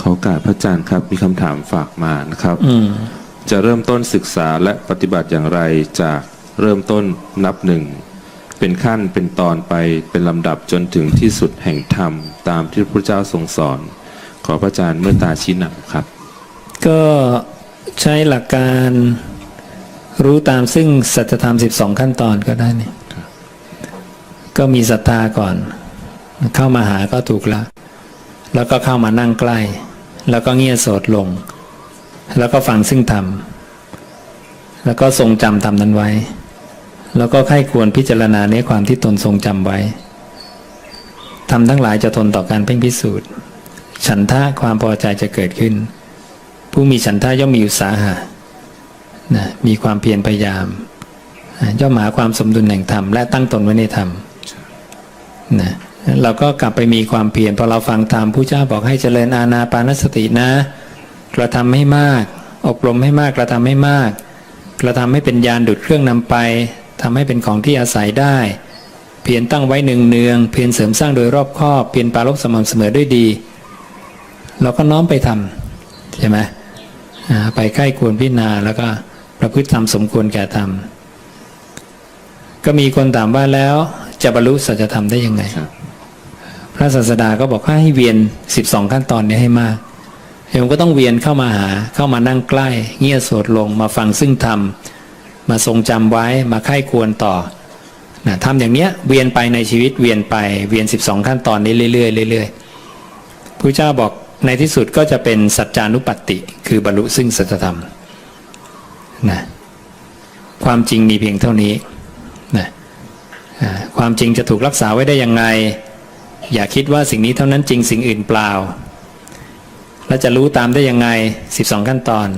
เขากราบพระอาจารย์ครับมีคำถามฝากมานะครับอืมจะเริ่มต้นศึกษาและปฏิบัติอย่างไรจากเริ่มต้นนับหนึ่งเป็นขั้นเป็นตอนไปเป็นลำดับจนถึงที่สุดแห่งธรรม ตามที่พระเจ้าทรงสอน ขอพระอาจารย์เมื่อตาชี้นำครับ ก็ใช้หลักการรู้ตามซึ่งสัจธรรม 12 ขั้นตอนก็ได้นี่ก็มีศรัทธาก่อน เข้ามาหาก็ถูกละ แล้วก็เข้ามานั่งใกล้ แล้วก็เงียบโสดลง แล้วก็ฟังซึ่งธรรม แล้วก็ทรงจำธรรมนั้นไว้ แล้วก็ใคร่ควรพิจารณาในความที่ตนทรงจำไว้ทำทั้งหลายจะทนต่อการเพ่งพิสูจน์ ฉันทะความพอใจจะเกิดขึ้น ผู้มีฉันทะย่อมมีอุตสาหะนะมีความเพียรพยายามย่อมหาความสมดุลแห่งธรรมและตั้งตนไว้ในธรรมนะ เราก็กลับไปมีความเพียรพอเราฟังธรรมผู้เจ้าบอกให้เจริญอาณาปานสตินะ กระทำให้มาก อบรมให้มากกระทำให้มาก กระทำให้เป็นยานดุดเครื่องนำไปทำให้เป็นของที่อาศัยได้ เพียรตั้งไว้หนึ่งเนือง เพียรเสริมสร้างโดยรอบคอบเพียรปรารบสม่ำเสมอด้วยดี เราก็น้อมไปทำใช่ไหมไปใกล้ควรพิจารณาแล้วก็ประพฤติธรรมสมควรแก่ธรรมก็มีคนถามว่าแล้วจะบรรลุสัจธรรมได้ยังไง รับพระศาสดาก็บอกให้เวียน 12 ขั้นตอนนี้ให้มากโยมก็ต้องเวียนเข้ามาหาเข้ามานั่งใกล้ เงียบสวดลงมาฟังซึ่งธรรม มาทรงจำไว้มาไข้ควรต่อนะทำอย่างเนี้ยเวียนไปในชีวิตเวียนไปเวียน 12 ขั้นตอนนี้เรื่อยๆเรื่อยๆพระเจ้าบอกในที่สุดก็จะเป็นสัจจานุปัตติ คือบรรลุซึ่งสัจธรรมนะความจริงมีเพียงเท่านี้นะความจริงจะถูกรักษาไว้ได้ยังไง อย่าคิดว่าสิ่งนี้เท่านั้นจริงสิ่งอื่นเปล่า แล้วจะรู้ตามได้ยังไง 12 ขั้นตอน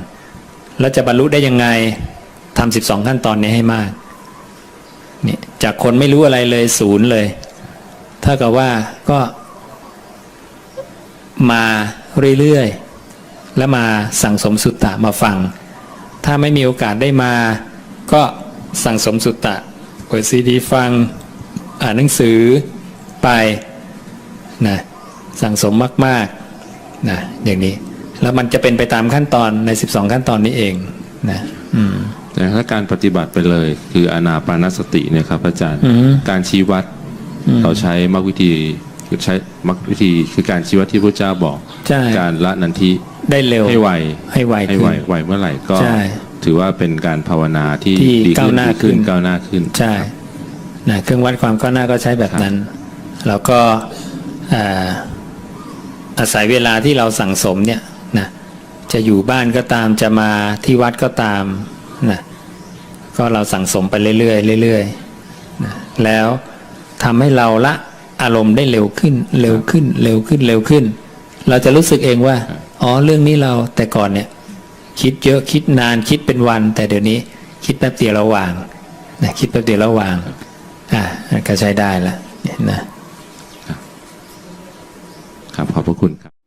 แล้วจะบรรลุได้ยังไงทำ12 ขั้นตอนนี้ให้มากนี่จากคนไม่รู้อะไรเลยศูนย์เลยถ้ากับว่าก็มาเรื่อยๆ แล้วมาสั่งสมสุตตะมาฟัง ถ้าไม่มีโอกาสได้มา ก็สั่งสมสุตตะเปิดซีดีฟัง อ่านหนังสือไป นะสั่งสมมากๆนะอย่างนี้ แล้วมันจะเป็นไปตามขั้นตอนใน 12 ขั้นตอนนี้เองนะอืมแต่ถ้าการปฏิบัติไปเลย คืออานาปานสติเนี่ยครับอาจารย์อืมการชี้วัดเราใช้มรรควิธีคือใช้มรรควิธีคือการชี้วัดที่พระเจ้าบอกใช่การละนันทิได้เร็วให้ไวให้ไวให้ขึ้ไวนไวเมื่อไหร่ก็ใช่ถือว่าเป็นการภาวนาที่ที่ดีก้าขึ้วนหน้าดีขึ้นขึ้นก้าวหน้าขึ้นใช่นะเครื่องวัดความก้าวหน้าก็ใช้แบบนั้น แล้วก็ อาศัยเวลาที่เราสั่งสมเนี่ยนะจะอยู่บ้านก็ตามจะมาที่วัดก็ตามนะก็เราสั่งสมไปเรื่อยๆเรื่อยๆนะแล้วทำให้เราละอารมณ์ได้เร็วขึ้น เร็วขึ้น เร็วขึ้นเร็วขึ้น เราจะรู้สึกเองว่า อ๋อเรื่องนี้เราแต่ก่อนเนี่ย คิดเยอะคิดนานคิดเป็นวัน แต่เดี๋ยวนี้คิดแป๊บเดียวระหว่างนะคิดแป๊บเดียวระหว่างอ่าก็ใช้ได้ละนะ ครับขอบพระคุณครับ